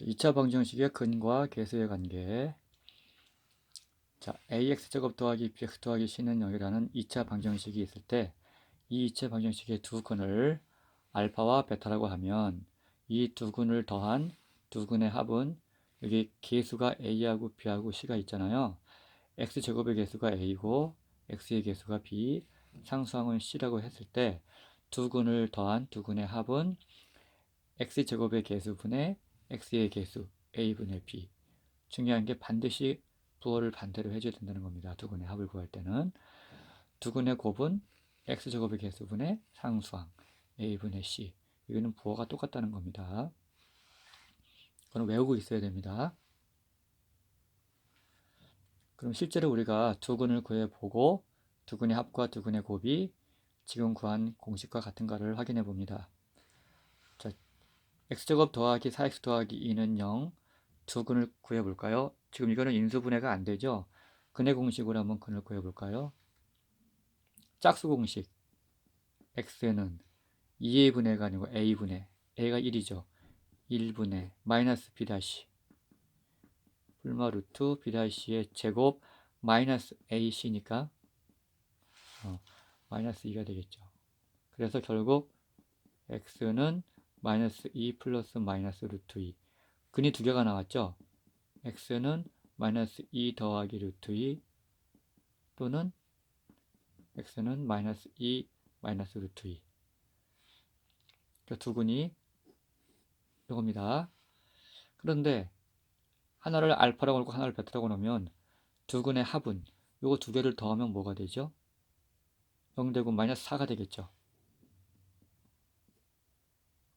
2차 방정식의 근과 계수의 관계. 자, ax 제곱 더하기 bx 더하기 c는 0이라는 2차 방정식이 있을 때 이 2차 방정식의 두 근을 알파와 베타라고 하면 이 두 근을 더한 두 근의 합은 여기 계수가 a하고 b하고 c가 있잖아요. x 제곱의 계수가 a고 x의 계수가 b, 상수항은 c라고 했을 때 두 근을 더한 두 근의 합은 x 제곱의 계수분의 x의 계수 a분의 b 중요한 게 반드시 부호를 반대로 해줘야 된다는 겁니다. 두 근의 합을 구할 때는 두 근의 곱은 x제곱의 개수분의 상수항 a분의 c 여기는 부호가 똑같다는 겁니다. 그럼 외우고 있어야 됩니다. 그럼 실제로 우리가 두 근을 구해보고 두 근의 합과 두 근의 곱이 지금 구한 공식과 같은가를 확인해 봅니다. 자, x제곱 더하기 4x 더하기 2는 0. 두 근을 구해볼까요? 지금 이거는 인수분해가 안 되죠? 근의 공식으로 한번 근을 구해볼까요? 짝수 공식. x는 2의 분해가 아니고 a분해. a가 1이죠. 1분의 마이너스 b 다시 불마 루트 b 다시의 제곱 마이너스 ac니까 어, 마이너스 2가 되겠죠. 그래서 결국 x는 마이너스 2 플러스 마이너스 루트 2 근이 두 개가 나왔죠. x는 마이너스 2 더하기 루트 2 또는 x는 마이너스 2 마이너스 루트 2. 두 근이 이겁니다. 그런데 하나를 알파라고 하고 하나를 베타라고 놓으면 두 근의 합은 이거 두 개를 더하면 뭐가 되죠? 0되고 마이너스 4가 되겠죠.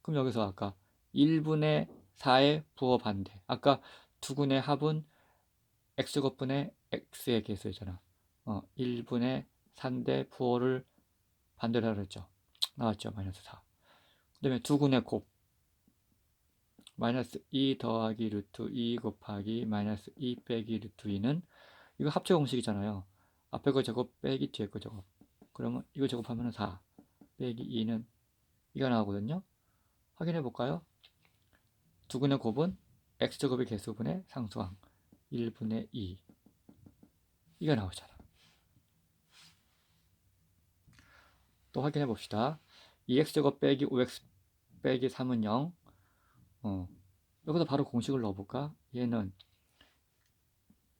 그럼 여기서 아까 1분의 4의 부호 반대. 아까 두 근의 합은 x제곱분의 x의 개수였잖아. 어, 1분의 3대 부호를 반대로 하라 그랬죠. 나왔죠. 마이너스 4. 그 다음에 두 근의 곱. 마이너스 2 더하기 루트 2 곱하기 마이너스 2 빼기 루트 2는 이거 합체 공식이잖아요. 앞에 거 제곱 빼기 뒤에 거 제곱. 그러면 이거 제곱하면 4 빼기 2는 이가 나오거든요. 확인해 볼까요? 두 근의 곱은 x제곱의 개수분의 상수항 1분의 2 이가 나오잖아. 또 확인해 봅시다. 2x제곱 빼기 5x 빼기 3은 0 어, 여기서 바로 공식을 넣어볼까? 얘는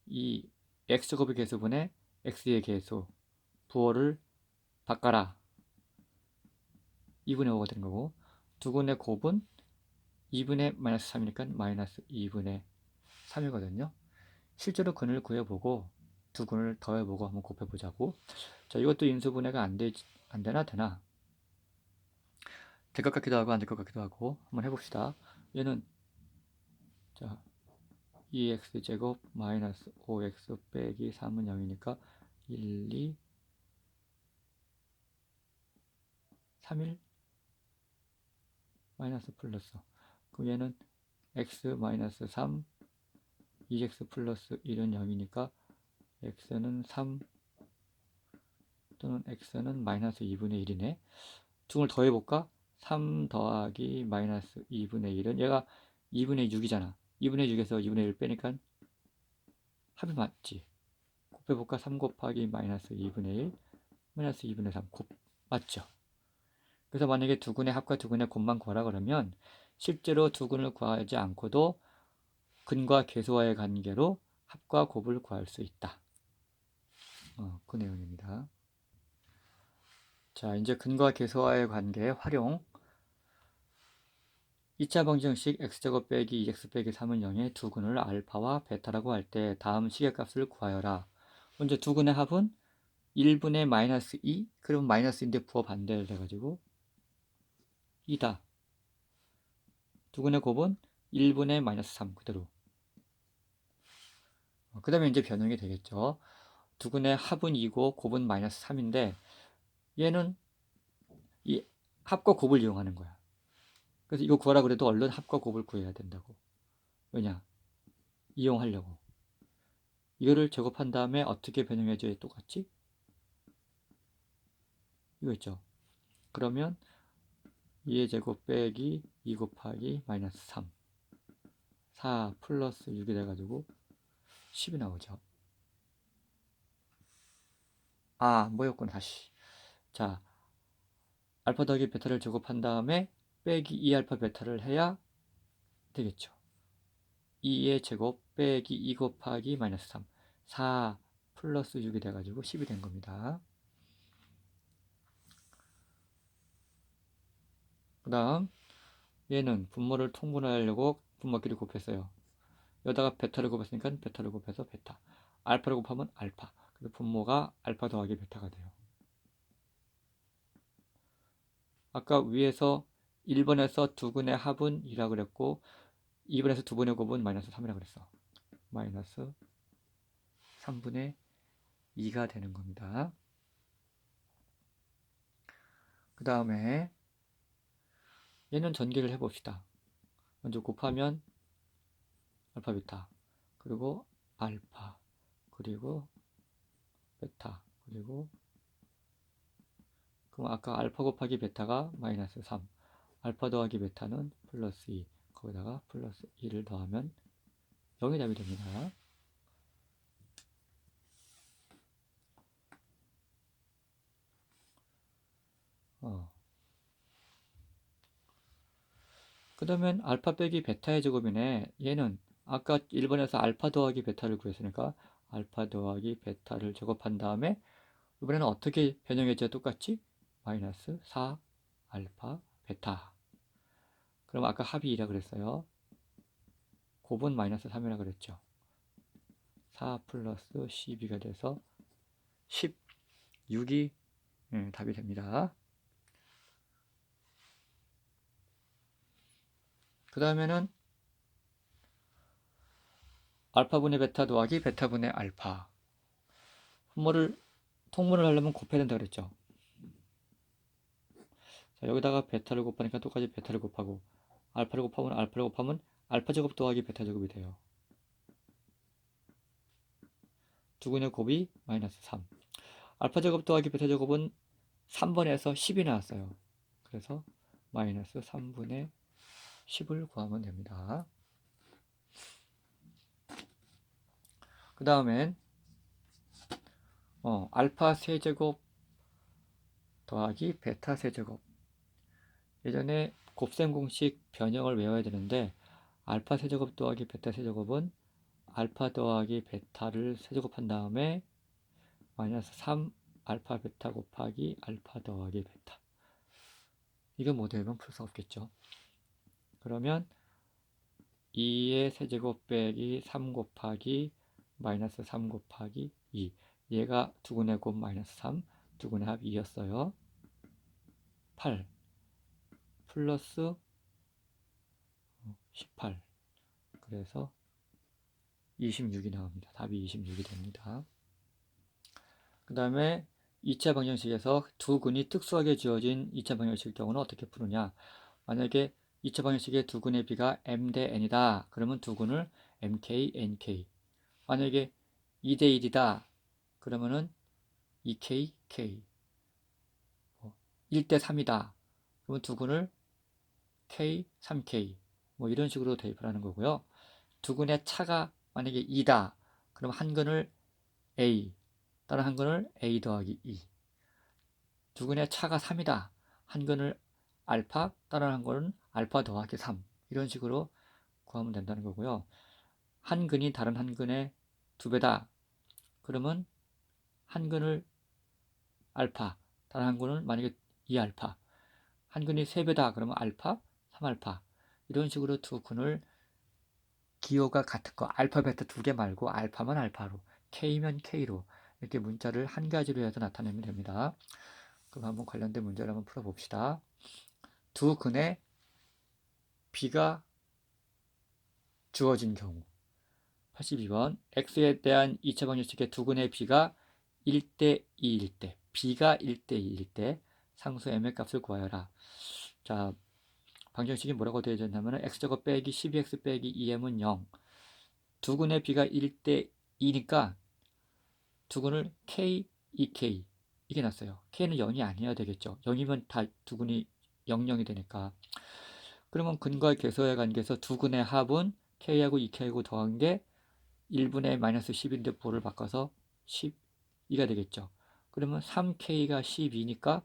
이 x제곱의 개수분의 x의 개수 부호를 바꿔라 2분의 5가 되는 거고 두 근의 곱은 2분의 마이너스 3이니까 마이너스 2분의 3이거든요. 실제로 근을 구해보고 두 근을 더해보고 한번 곱해보자고. 자, 이것도 인수분해가 안, 되, 안 되나 되나? 될 것 같기도 하고 안 될 것 같기도 하고 한번 해봅시다. 얘는 자 2x 제곱 마이너스 5x 빼기 3은 0이니까 1, 2, 3, 1 마이너스 플러스 그럼 얘는 x 마이너스 3 2x 플러스 1은 0이니까 x는 3 또는 x는 마이너스 2분의 1이네 등을 더해볼까? 3 더하기 마이너스 2분의 1은 얘가 2분의 6이잖아 2분의 6에서 2분의 1 빼니까 합이 맞지 곱해볼까? 3 곱하기 마이너스 2분의 1 마이너스 2분의 3 곱, 맞죠? 그래서 만약에 두 근의 합과 두 근의 곱만 구하라 그러면 실제로 두 근을 구하지 않고도 근과 계수와의 관계로 합과 곱을 구할 수 있다. 어, 그 내용입니다. 자, 이제 근과 계수와의 관계 활용. 2차 방정식 x제곱 빼기 2x 빼기 3은 0의 두 근을 알파와 베타라고 할 때 다음 시계값을 구하여라. 먼저 두 근의 합은 1분의 마이너스 2, 그러면 마이너스인데 부호 반대를 해가지고 2다. 두 근의 곱은 1분의 마이너스 3 그대로. 어, 그 다음에 이제 변형이 되겠죠. 두 근의 합은 2고 곱은 마이너스 3인데 얘는 이 합과 곱을 이용하는 거야. 그래서 이거 구하라 그래도 얼른 합과 곱을 구해야 된다고. 왜냐? 이용하려고. 이거를 제곱한 다음에 어떻게 변형해줘야 똑같지? 이거 있죠. 그러면 2의 제곱 빼기 2 곱하기 마이너스 3 4 플러스 6이 돼가지고 10이 나오죠. 아, 뭐였구나, 다시. 자, 알파 더하기 베타를 제곱한 다음에 빼기 2알파 베타를 해야 되겠죠. 2의 제곱 빼기 2 곱하기 마이너스 3. 4 플러스 6이 돼가지고 10이 된 겁니다. 그 다음 얘는 분모를 통분하려고 분모끼리 곱했어요. 여기다가 베타를 곱했으니까 베타를 곱해서 베타. 알파를 곱하면 알파. 그래서 분모가 알파 더하기 베타가 돼요. 아까 위에서 1번에서 두근의 합은 2라 그랬고 2번에서 두분의 곱은 마이너스 3이라 그랬어. 마이너스 3분의 2가 되는 겁니다. 그 다음에 얘는 전개를 해봅시다. 먼저 곱하면 알파 베타 그리고 알파 그리고 베타 그리고 그럼 아까 알파 곱하기 베타가 마이너스 3 알파 더하기 베타는 플러스 2 거기다가 플러스 2를 더하면 0이 답이 됩니다. 어. 그 다음엔 알파 빼기 베타의 제곱이네. 얘는 아까 1번에서 알파 더하기 베타를 구했으니까 알파 더하기 베타를 제곱한 다음에 이번에는 어떻게 변형해줘야 똑같지? 마이너스 4 알파 베타 그럼 아까 합이 2라 그랬어요. 곱은 마이너스 3이라 그랬죠. 4 플러스 12가 돼서 16이 예, 답이 됩니다. 그 다음에는 알파분의 베타 더하기 베타분의 알파 분모를 통분을 하려면 곱해야 된다 그랬죠. 자, 여기다가 베타를 곱하니까 똑같이 베타를 곱하고 알파를 곱하면 알파를 곱하면 알파 제곱 더하기 베타 제곱이 돼요. 두 근의 곱이 마이너스 3. 알파 제곱 더하기 베타 제곱은 3번에서 10이 나왔어요. 그래서 마이너스 3분의 10을 구하면 됩니다. 그 다음엔 어, 알파 세제곱 더하기 베타 세제곱. 예전에 곱셈 공식 변형을 외워야 되는데 알파 세제곱 더하기 베타 세제곱은 알파 더하기 베타를 세제곱한 다음에 마이너스 3 알파 베타 곱하기 알파 더하기 베타. 이거 못 외우면 풀 수 없겠죠 그러면 2의 세제곱 빼기 3 곱하기 마이너스 3 곱하기 2 얘가 두근의 곱 마이너스 3 두근의 합 2였어요 8 플러스 18 그래서 26이 나옵니다. 답이 26이 됩니다. 그 다음에 2차 방정식에서 두 근이 특수하게 지어진 2차 방정식 경우는 어떻게 푸느냐 만약에 2차 방정식의 두 근의 비가 m 대 n이다 그러면 두 근을 mk, nk 만약에 2 대 1이다 그러면은 2k, k 1 대 3이다 그러면 두 근을 K, 3K 뭐 이런 식으로 대입을 하는 거고요. 두근의 차가 만약에 2다. 그럼 한 근을 A, 다른 한 근을 A 더하기 2. 두근의 차가 3이다. 한 근을 알파, 다른 한 근은 알파 더하기 3. 이런 식으로 구하면 된다는 거고요. 한 근이 다른 한 근의 두 배다. 그러면 한 근을 알파, 다른 한 근은 만약에 2알파. 한 근이 3배다. 그러면 알파, 3알파 이런 식으로 두 근을 기호가 같은 거 알파 베타 두 개 말고 알파만 알파로 K면 K로 이렇게 문자를 한 가지로 해서 나타내면 됩니다. 그럼 한번 관련된 문제를 한번 풀어봅시다. 두 근에 B가 주어진 경우 82번 X에 대한 2차 방정식의 두 근의 B가 1대 2일 때 B가 1대 2일 때 상수 M의 값을 구하여라. 자, 방정식이 뭐라고 되어 있냐면 x제곱 빼기 12x 빼기 2m은 0 두 근의 b가 1대 2니까 두 근을 k, 2k 이게 났어요. k는 0이 아니어야 되겠죠. 0이면 다 두 근이 0, 0이 되니까 그러면 근과 계수의 관계에서 두 근의 합은 k하고 2k하고 더한 게 1분의 마이너스 10인데 보를 바꿔서 12가 되겠죠. 그러면 3k가 12니까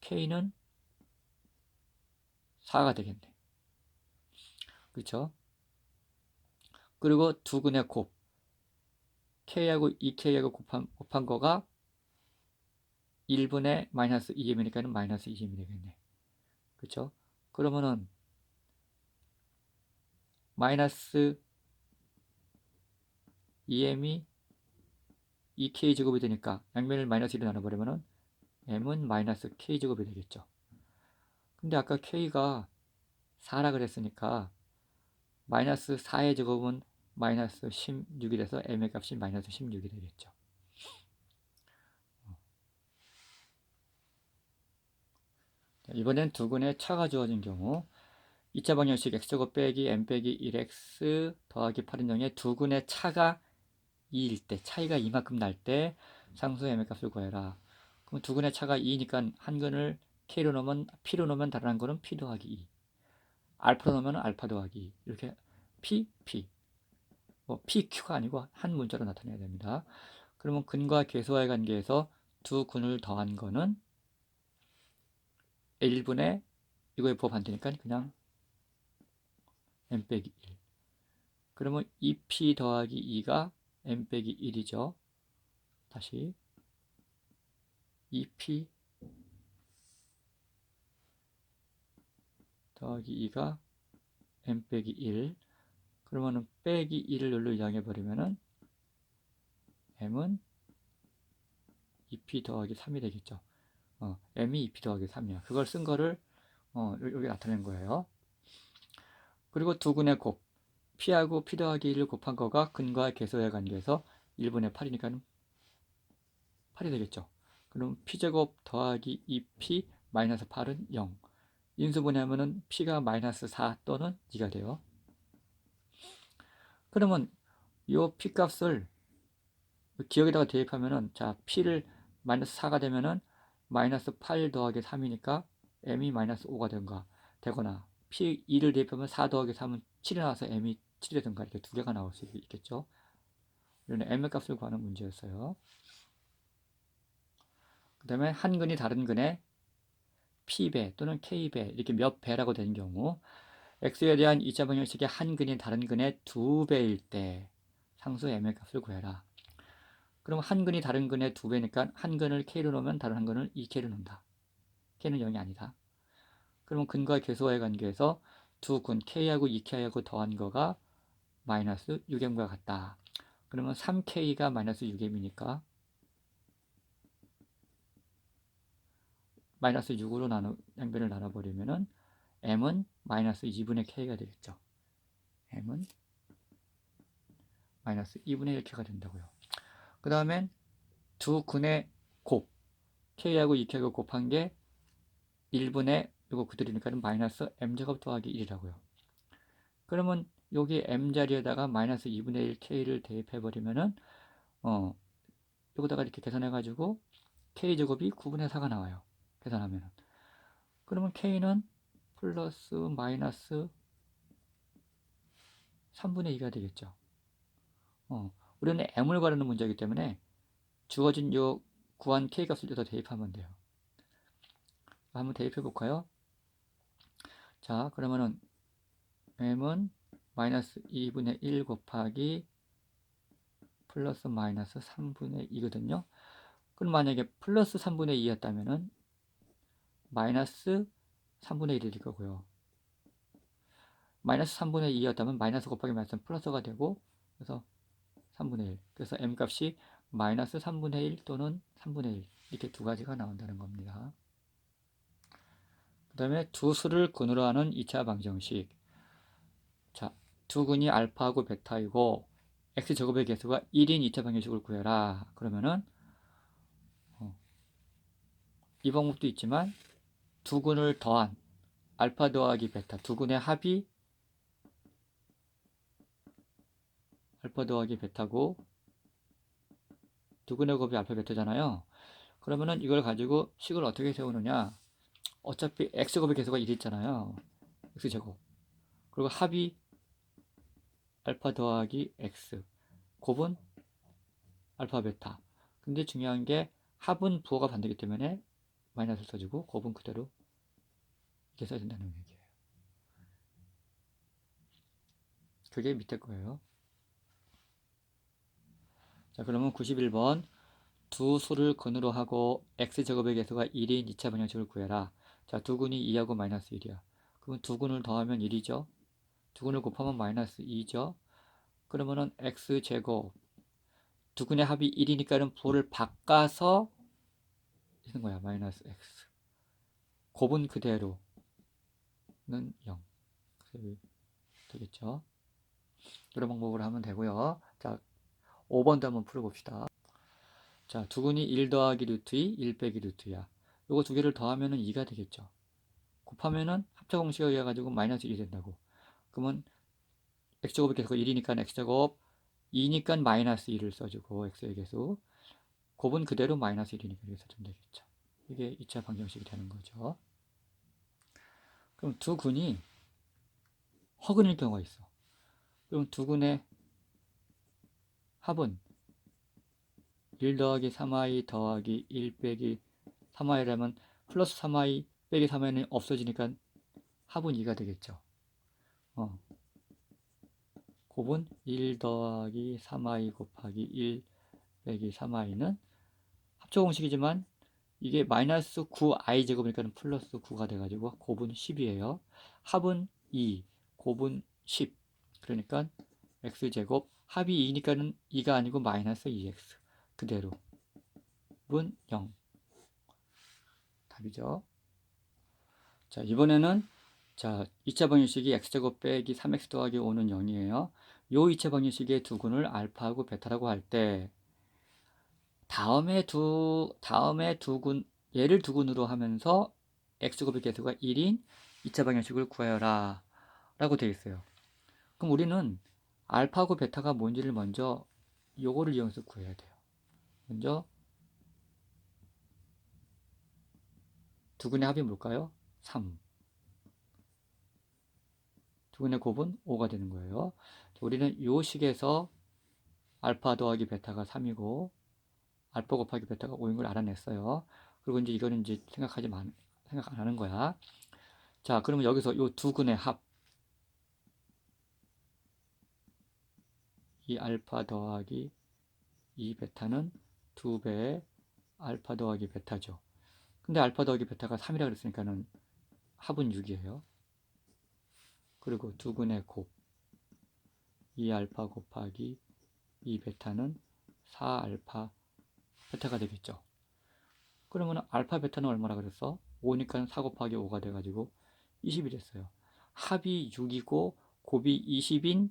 k는 4가 되겠네. 그렇죠? 그리고 두 근의 곱 k하고 2k하고 곱한, 곱한 거가 1분의 마이너스 2m이니까는 마이너스 2m이 되겠네. 그렇죠? 그러면은 마이너스 2m이 2k 제곱이 되니까 양면을 마이너스 1로 나눠버리면은 m은 마이너스 k 제곱이 되겠죠. 근데 아까 k가 4라 그랬으니까 마이너스 4의 제곱은 마이너스 16이 돼서 m의 값이 마이너스 16이 되겠죠. 이번엔 두근의 차가 주어진 경우 2차 방정식 x제곱 빼기 m 빼기 1x 더하기 8은 0에 두근의 차가 2일 때 차이가 이만큼 날 때 상수 m의 값을 구해라. 그럼 두근의 차가 2니까 한 근을 k로 넣으면 p로 넣으면 다른 한 근은 p 더하기 2. 알파로 넣으면 알파 더하기 2. 이렇게 p, p. 뭐 pq가 아니고 한 문자로 나타내야 됩니다. 그러면 근과 계수와의 관계에서 두 근을 더한 거는 1분의 이거에 부호 반대니까 그냥 m 빼기 1. 그러면 2p 더하기 2가 m 빼기 1이죠. 다시 2p 더하기 2가 m 빼기 1 그러면은 빼기 1을 여기로 이항해 버리면은 m은 2p 더하기 3이 되겠죠. 어, m이 2p 더하기 3이야. 그걸 쓴 거를 어, 여기 나타낸 거예요. 그리고 두근의 곱 p하고 p 더하기 1을 곱한 거가 근과 계수의 관계에서 1분의 8이니까 8이 되겠죠. 그럼 p제곱 더하기 2p 마이너스 8은 0. 인수분해하면 은 p가 마이너스 4 또는 2가 돼요. 그러면 요 p 값을 기억에다가 대입하면 은 자 p를 마이너스 4가 되면 은 마이너스 8 더하기 3이니까 m이 마이너스 5가 된가 되거나 p 2를 대입하면 4 더하기 3은 7이 나와서 m이 7이 된가 이렇게 두 개가 나올 수 있겠죠. 이런 m의 값을 구하는 문제였어요. 그 다음에 한 근이 다른 근의 p배 또는 k배 이렇게 몇 배라고 된 경우 x에 대한 2차 방정식의 한 근이 다른 근의 두 배일 때 상수 m의 값을 구해라. 그럼 한 근이 다른 근의 두 배니까 한 근을 k로 넣으면 다른 한 근을 2k로 넣는다. k는 0이 아니다. 그러면 근과 계수와의 관계에서 두 근 k하고 2k하고 더한 거가 마이너스 6m과 같다. 그러면 3k가 마이너스 6m이니까 마이너스 6으로 나눠, 양변을 나눠버리면은 m은 마이너스 2분의 k가 되겠죠. m은 마이너스 2분의 1k가 된다고요. 그 다음엔 두 근의 곱 k하고 2k하고 곱한 게 1분의 이거 그대로니까 마이너스 m제곱 더하기 1이라고요. 그러면 여기 m 자리에다가 마이너스 2분의 1 k를 대입해 버리면은 어 여기다가 이렇게 계산해 가지고 k제곱이 9분의 4가 나와요. 계산하면은 그러면 k는 플러스 마이너스 3분의 2가 되겠죠. 어, 우리는 m을 구하는 문제이기 때문에 주어진 요 구한 k 값을 여기다 대입하면 돼요. 한번 대입해 볼까요? 자, 그러면은 m은 마이너스 2분의 1 곱하기 플러스 마이너스 3분의 2거든요. 그럼 만약에 플러스 3분의 2였다면은 마이너스 3분의 1일 거고요. 마이너스 3분의 2였다면 마이너스 곱하기 마이너스 플러스가 되고 그래서 3분의 1 그래서 m 값이 마이너스 3분의 1 또는 3분의 1 이렇게 두 가지가 나온다는 겁니다. 그 다음에 두 수를 근으로 하는 2차 방정식. 자, 두 근이 알파하고 베타이고 x제곱의 개수가 1인 2차 방정식을 구해라. 그러면은 어, 이 방법도 있지만 두 근을 더한 알파 더하기 베타 두 근의 합이 알파 더하기 베타고 두 근의 곱이 알파 베타잖아요. 그러면은 이걸 가지고 식을 어떻게 세우느냐? 어차피 x제곱의 개수가 1 있잖아요. x제곱. 그리고 합이 알파 더하기 x 곱은 알파 베타 근데 중요한 게 합은 부호가 반대기 때문에 마이너스를 써주고 곱은 그대로 이렇게 써야 된다는 얘기예요 그게 밑에 거예요 자 그러면 91번. 두 수를 근으로 하고 x제곱의 개수가 1인 2차 방정식을 구해라. 자 두 근이 2하고 마이너스 1이야. 그러면 두근을 더하면 1이죠. 두 근을 곱하면 마이너스 2죠. 그러면은 x제곱 두 근의 합이 1이니까는 부호를 바꿔서 되는 거야 마이너스 x. 곱은 그대로는 0 되겠죠? 이런 방법으로 하면 되고요. 자 5번도 한번 풀어봅시다 자 두근이 1 더하기 루트 2 1 빼기 루트 2야 요거 두 개를 더하면 은 2가 되겠죠 곱하면은 합차 공식에 의해 가지고 마이너스 1이 된다고 그러면 x제곱의 개수가 1이니까 x제곱 2니까 마이너스 1을 써주고 x의 개수 곱은 그대로 마이너스 1이니까 이렇게 써주면 되겠죠. 이게 2차 방정식이 되는 거죠. 그럼 두 근이 허근일 경우가 있어. 그럼 두 근의 합은 1 더하기 3i 더하기 1 빼기 3i라면 플러스 3i 빼기 3i는 없어지니까 합은 2가 되겠죠. 어. 곱은 1 더하기 3i 곱하기 1 빼기 3i는 합쳐 공식이지만 이게 마이너스 9i 제곱이니까 플러스 9가 돼가지고 곱은 10이에요. 합은 2, 곱은 10. 그러니까 x제곱 합이 2니까는 2가 아니고 마이너스 2x 그대로 은0 답이죠. 자 이번에는 자 2차 방정식이 x제곱 빼기 3x 더하기 5는 0이에요. 요 2차 방정식의 두 근을 알파하고 베타라고 할 때 다음에 두 다음에 두근 얘를 두 근으로 하면서 x제곱의 개수가 1인 2차 방정식을 구하여라 라고 되어 있어요. 그럼 우리는 알파하고 베타가 뭔지를 먼저 요거를 이용해서 구해야 돼요. 먼저 두근의 합이 뭘까요? 3. 두근의 곱은 5가 되는 거예요. 우리는 요 식에서 알파 더하기 베타가 3이고 알파 곱하기 베타가 5인 걸 알아냈어요. 그리고 이제 이거는 이제 생각하지 만 생각 안 하는 거야. 자, 그러면 여기서 요 두 근의 합. 이 알파 더하기 이 베타는 두 배의 알파 더하기 베타죠. 근데 알파 더하기 베타가 3이라 그랬으니까는 합은 6이에요. 그리고 두 근의 곱. 이 알파 곱하기 이 베타는 4 알파 베타가 되겠죠. 그러면 알파 베타는 얼마나 그랬어? 5니까 4 곱하기 5가 돼가지고 20이 됐어요. 합이 6이고 곱이 20인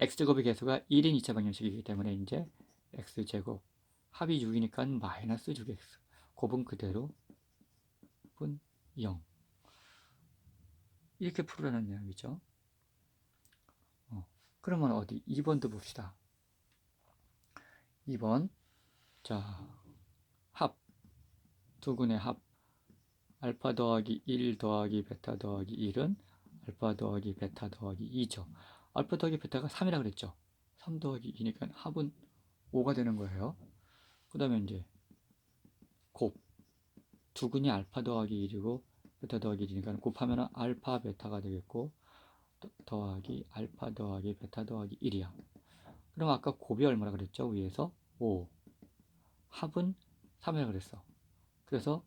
x제곱의 개수가 1인 2차 방정식이기 때문에 이제 x제곱 합이 6이니까 마이너스 6x 곱은 그대로 분 0 이렇게 풀으라는 이야기죠. 어, 그러면 어디? 2번도 봅시다. 2번. 자, 합. 두근의 합. 알파 더하기 1 더하기 베타 더하기 1은 알파 더하기 베타 더하기 2죠. 알파 더하기 베타가 3이라 그랬죠. 3 더하기 2니까 합은 5가 되는 거예요. 그 다음에 이제 곱 두근이 알파 더하기 1이고 베타 더하기 1이니까 곱하면 알파 베타가 되겠고 더하기 알파 더하기 베타 더하기 1이야. 그럼 아까 곱이 얼마나 그랬죠? 위에서 5 합은 3이라 그랬어. 그래서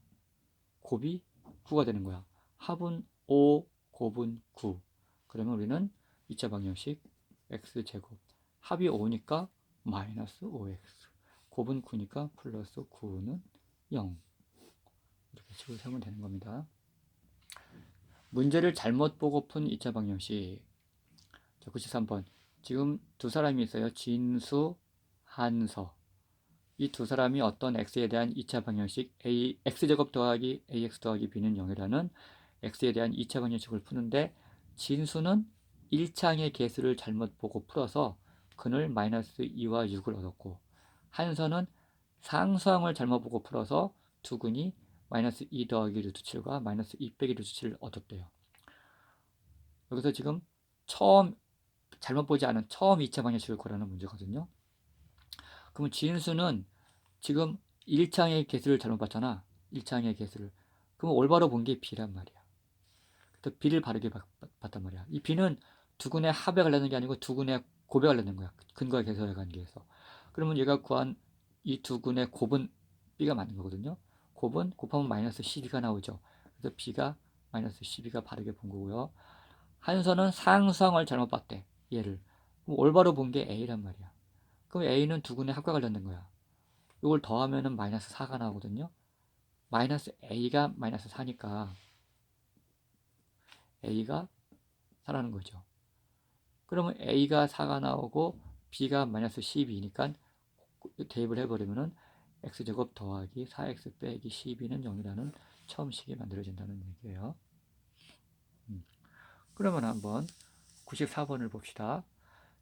곱이 9가 되는 거야. 합은 5, 곱은 9. 그러면 우리는 2차 방정식 x제곱. 합이 5니까 마이너스 5x 곱은 9니까 플러스 9는 0 이렇게 식으로 세우면 되는 겁니다. 문제를 잘못 보고 푼 2차 방정식. 자, 93번. 지금 두 사람이 있어요. 진수, 한서. 이 두 사람이 어떤 x에 대한 2차 방정식? A, x제곱 더하기 ax 더하기 b는 0이라는 x에 대한 2차 방정식을 푸는데 진수는 1창의 개수를 잘못 보고 풀어서 근을 마이너스 2와 6을 얻었고 한서는 상수항을 잘못 보고 풀어서 두 근이 마이너스 2 더하기 루트 7과 마이너스 2 빼기 루트 7을 얻었대요. 여기서 지금 처음 잘못 보지 않은 처음 2차 방정식을 구하라는 문제거든요. 그러면 진수는 지금 1창의 개수를 잘못 봤잖아. 1창의 개수를. 그럼 올바로 본 게 B란 말이야. 그래서 B를 바르게 봤, 단 말이야. 이 B는 두근의 합에 관련된 게 아니고 두근의 곱에 관련된 거야. 근거와 개수의 관계에서. 그러면 얘가 구한 이 두근의 곱은 B가 맞는 거거든요. 곱은 곱하면 마이너스 12가 나오죠. 그래서 B가 마이너스 12가 바르게 본 거고요. 한선은 상수항을 잘못 봤대. 얘를. 올바로 본 게 A란 말이야. 그럼 A는 두근의 합과 관련된 거야. 이걸 더하면은 마이너스 4가 나오거든요. 마이너스 A가 마이너스 4니까 A가 4라는 거죠. 그러면 A가 4가 나오고 B가 마이너스 12니까 대입을 해버리면은 X제곱 더하기 4X 빼기 12는 0이라는 처음식이 만들어진다는 얘기예요. 음. 그러면 한번 94번을 봅시다.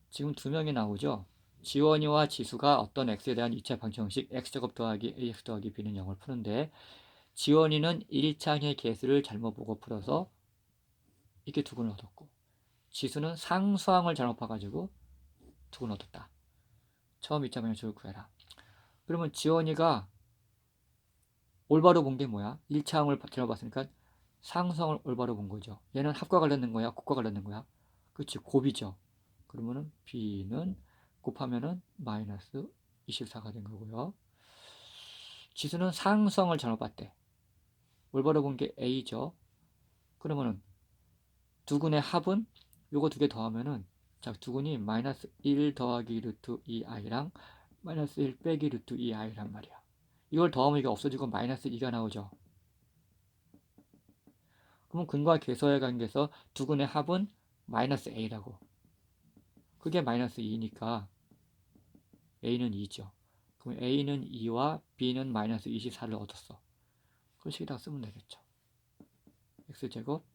지금 두 명이 나오죠. 지원이와 지수가 어떤 x에 대한 2차 방정식 x제곱 더하기 ax 더하기 b는 0을 푸는데 지원이는 1창의 개수를 잘못 보고 풀어서 이렇게 두 근을 얻었고 지수는 상수항을 잘못 봐가지고 두근 얻었다. 처음 2차 방정식을 구해라. 그러면 지원이가 올바로 본 게 뭐야? 1차항을 잘못 봤으니까 상수항을 올바로 본 거죠. 얘는 합과 관련된 거야? 곱과 관련된 거야? 그렇지 곱이죠. 그러면은 b는 곱하면은 마이너스 24가 된 거고요. 지수는 상성을 잘못 봤대. 올바로 본 게 A죠. 그러면은 두근의 합은 요거 두 개 더하면은 자 두근이 마이너스 1 더하기 루트 2i랑 마이너스 1 빼기 루트 2i란 말이야. 이걸 더하면 이게 없어지고 마이너스 2가 나오죠. 그러면 근과 계서의 관계에서 두근의 합은 마이너스 a라고. 그게 마이너스 2니까 a는 2죠. 그럼 a는 2와 b는 마이너스 24를 얻었어. 그 식에다 쓰면 되겠죠. x제곱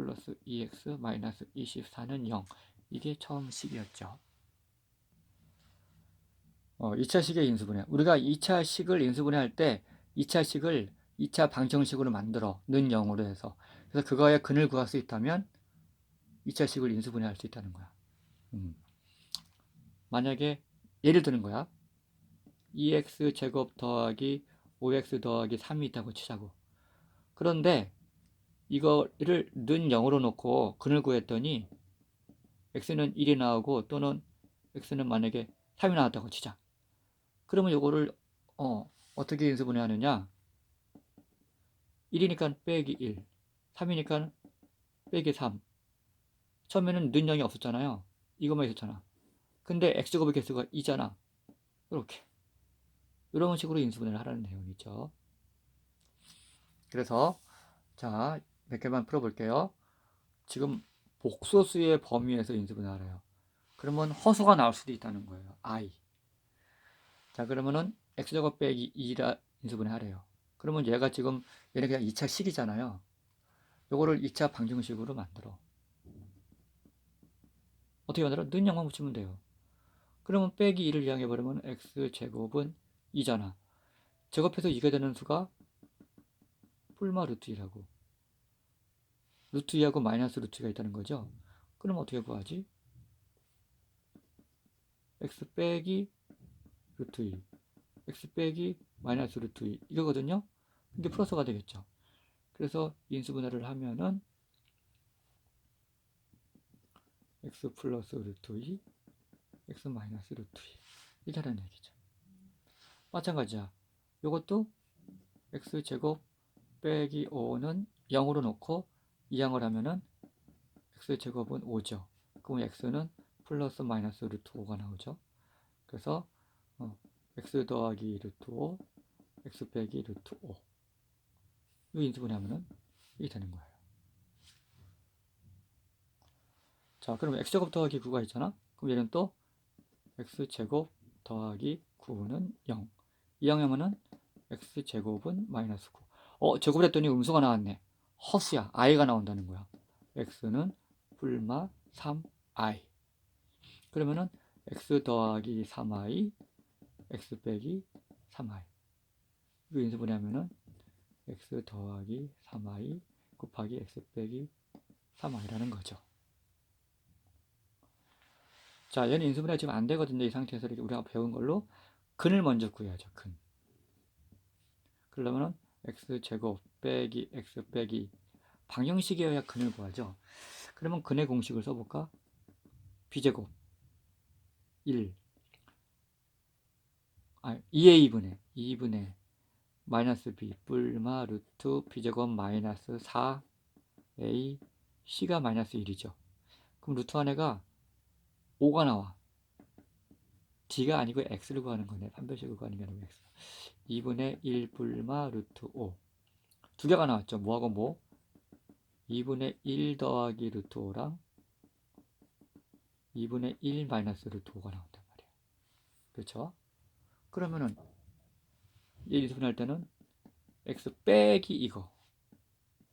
플러스 2x 마이너스 24는 0. 이게 처음 식이었죠. 어, 2차 식의 인수분해. 우리가 2차 식을 인수분해 할 때 2차 식을 2차 방정식으로 만들어 는 0으로 해서 그래서 그거의 근을 구할 수 있다면 2차 식을 인수분해 할 수 있다는 거야. 음. 만약에 예를 드는 거야. 2x 제곱 더하기 5x 더하기 3이 있다고 치자고. 그런데 이거를 는 0으로 놓고 근을 구했더니 x는 1이 나오고 또는 x는 만약에 3이 나왔다고 치자. 그러면 이거를 어, 어떻게 인수분해 하느냐? 1이니까 빼기 1, 3이니까 빼기 3. 처음에는 는 0이 없었잖아요. 이것만 있었잖아. 근데 x제곱의 개수가 2잖아. 이렇게. 이런 식으로 인수분해를 하라는 내용이죠. 그래서 자, 몇 개만 풀어볼게요. 지금 복소수의 범위에서 인수분해 하래요. 그러면 허수가 나올 수도 있다는 거예요. i. 자, 그러면은 x제곱 빼기 2라 인수분해 하래요. 그러면 얘가 지금 얘는 그냥 2차 식이잖아요. 요거를 2차 방정식으로 만들어. 어떻게 만들어? 는 0만 붙이면 돼요. 그러면 빼기 2를 이항해 버리면 x제곱은 2잖아. 제곱해서 2가 되는 수가 뿔마 루트 2라고. 루트 2하고 마이너스 루트 가 있다는 거죠. 그럼 어떻게 구하지? x 빼기 루트 2. x 빼기 마이너스 루트 2. 이거거든요. 이게 플러스가 되겠죠. 그래서 인수분해를 하면은 x 플러스 루트 2 x 마이너스 루트 2 이렇게 하는 얘기죠. 마찬가지야. 이것도 x 제곱 빼기 5는 0으로 놓고 이항을 하면은 x 제곱은 5죠. 그럼 x는 플러스 마이너스 루트 5가 나오죠. 그래서 어, x 더하기 루트 5, x 빼기 루트 5. 이 인수분해 하면은 이게 되는 거예요. 자, 그럼 x제곱 더하기 9가 있잖아. 그럼 얘는 또 x제곱 더하기 9는 0. 이항하면은 x제곱은 마이너스 9. 어, 제곱을 했더니 음수가 나왔네. 허수야. i가 나온다는 거야. x는 불마 3i. 그러면은 x 더하기 3i, x 빼기 3i. 이거 인수분해 하면은 x 더하기 3i 곱하기 x 빼기 3i라는 거죠. 자, 얘는 인수분해가 지금 안 되거든요. 이 상태에서 이렇게 우리가 배운 걸로 근을 먼저 구해야죠. 근. 그러면은 x제곱 빼기 x 빼기 방정식이어야 근을 구하죠. 그러면 근의 공식을 써볼까? b제곱 1 아, 2a 분의 2분의 마이너스 b 뿔마 루트 b제곱 마이너스 4a c가 마이너스 1이죠. 그럼 루트 안에가 5가 나와. d가 아니고 x를 구하는 거네. 판별식을 구하는 게 아니고 x. 2분의 1 불마 루트 5. 두 개가 나왔죠. 뭐하고 뭐? 2분의 1 더하기 루트 5랑 2분의 1 마이너스 루트 5가 나온단 말이에요. 그렇죠? 그러면은 1 분할 때는 x 빼기 이거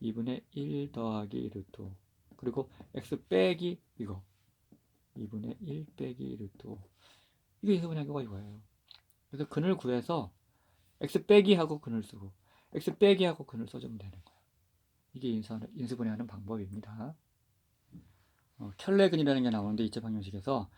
2분의 1 더하기 루트 5 그리고 x 빼기 이거 2분의 1 빼기 루트 5 이게 인수분해하기가 이거예요. 그래서 근을 구해서 x 빼기 하고 근을 쓰고 x 빼기 하고 근을 써주면 되는 거예요. 이게 인수, 인수분해하는 방법입니다. 어, 켤레근이라는 게 나오는데 이체 방정식에서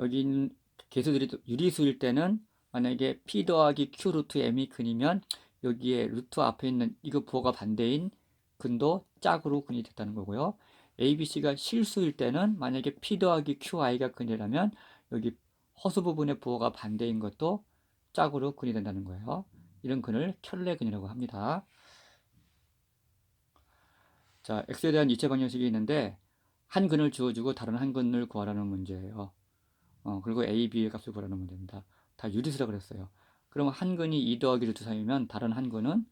여기 개수들이 또 유리수일 때는 만약에 p 더하기 q 루트 m이 근이면 여기에 루트 앞에 있는 이거 부호가 반대인 근도 짝으로 근이 됐다는 거고요. a, b, c가 실수일 때는 만약에 p 더하기 qi가 근이라면 여기 허수 부분의 부호가 반대인 것도 짝으로 근이 된다는 거예요. 이런 근을 켤레근이라고 합니다. 자, x에 대한 이체 방정식이 있는데 한 근을 주어주고 다른 한 근을 구하라는 문제예요. 어, 그리고 a, b의 값을 구하라는 문제입니다. 다 유리수라 그랬어요. 그러면 한 근이 2 더하기 루트 3이면 다른 한 근은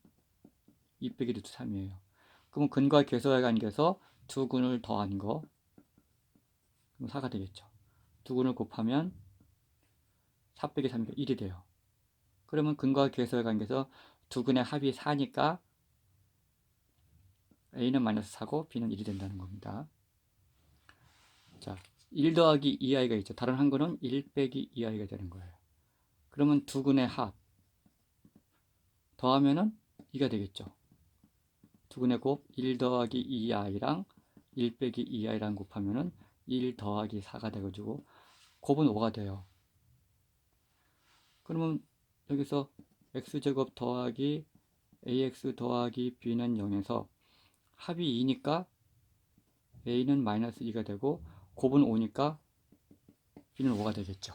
2 빼기 루트 3이에요. 그러면 근과 계수의 관계에서 두 근을 더한 거 그럼 4가 되겠죠. 두 근을 곱하면 4 빼기 3이니까 1이 돼요. 그러면 근과 계수의 관계에서 두 근의 합이 4니까 a는 마이너스 4고 b는 1이 된다는 겁니다. 자, 1 더하기 2i가 있죠. 다른 한 근은 1 빼기 2i가 되는 거예요. 그러면 두 근의 합 더하면은 2가 되겠죠. 두 근의 곱 1 더하기 2i랑 1 빼기 2i랑 곱하면은 1 더하기 4가 돼가지고 곱은 5가 돼요. 그러면 여기서 x제곱 더하기 ax 더하기 b는 0에서 합이 2니까 a는 마이너스 2가 되고 곱은 5니까 b는 5가 되겠죠.